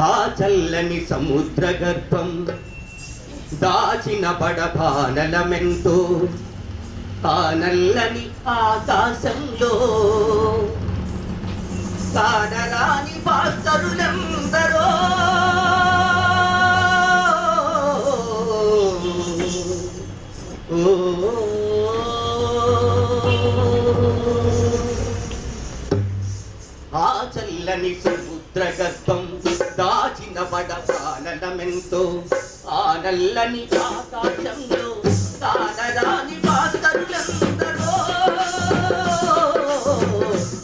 ఆ చల్లని సముద్ర గర్భం దాచిన బడబానలమెంతో ఆ నల్లని ఆకాశంలో కానరాని పాస్తరులందరో చల్లని సముద్ర దాచిన బడపానలమెంతో ఆ నల్లని ఆకాశంలో తానరాని పాస్తరులందరో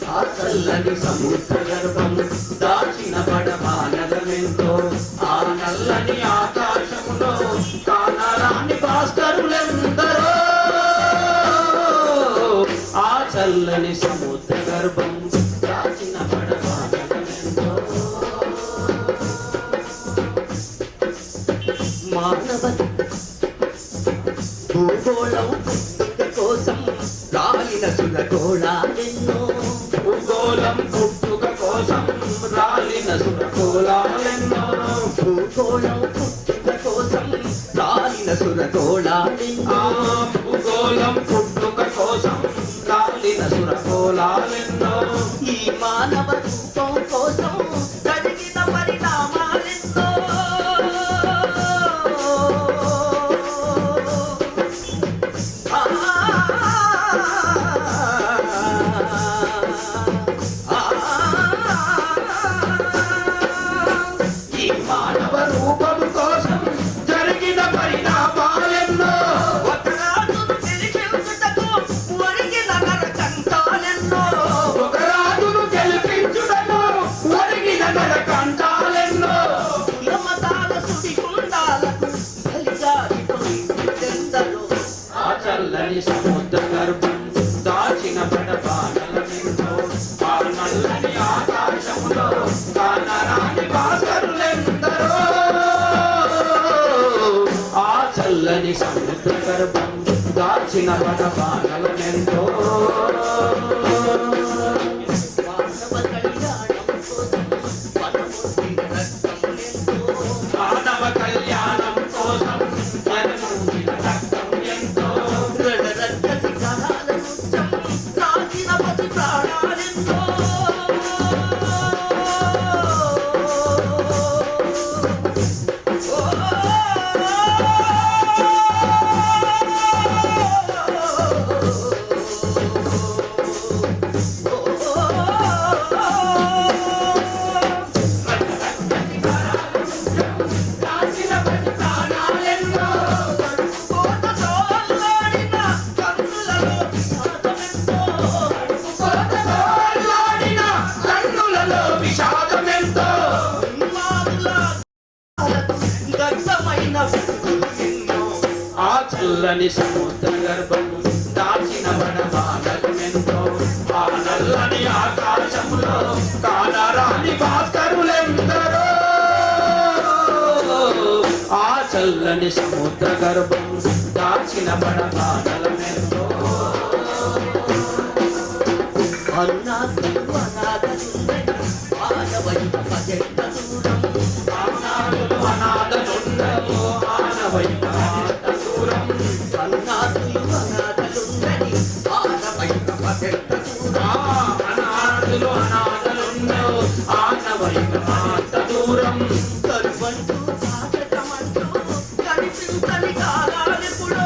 ఆ చల్లని సముద్ర గర్భం దాచిన పడమానలమెంతో ఆ నల్లని ఆకాశంలో తానరాని భాస్కరులెందరో. ఆ చల్లని సముద్ర భూగోళం పుట్టుక కోసం రాలిన సురకోలాలెన్నో భూగోళం పుట్టుక కోసం రాలిన సురగోళాలెన్నో ఆ భూగోళం పుట్టుక కోసం రాలిన సురకోలాలెన్నో ఈ మానవ రూపం సముద్ర గర్భం దాచిన పద పడపానలమెంతో నెంతో నల్లని చల్లని సముద్ర గర్భం దాచిన వనమాలమెంతో ఆ నల్లని ఆకాశములో కానరాని భాస్కరులెందరో. ఆ చల్లని సముద్ర గర్భము దాచిన వనమాలమెంతో అన్నాథులు అనాథలుండని మానవైన పగెట్ట దూరం అనాథులు అనాథలుండరు ఆనవైన దూరం. కరువంటూ కాటకమంటూ కనిపించని కాలాలెప్పుడో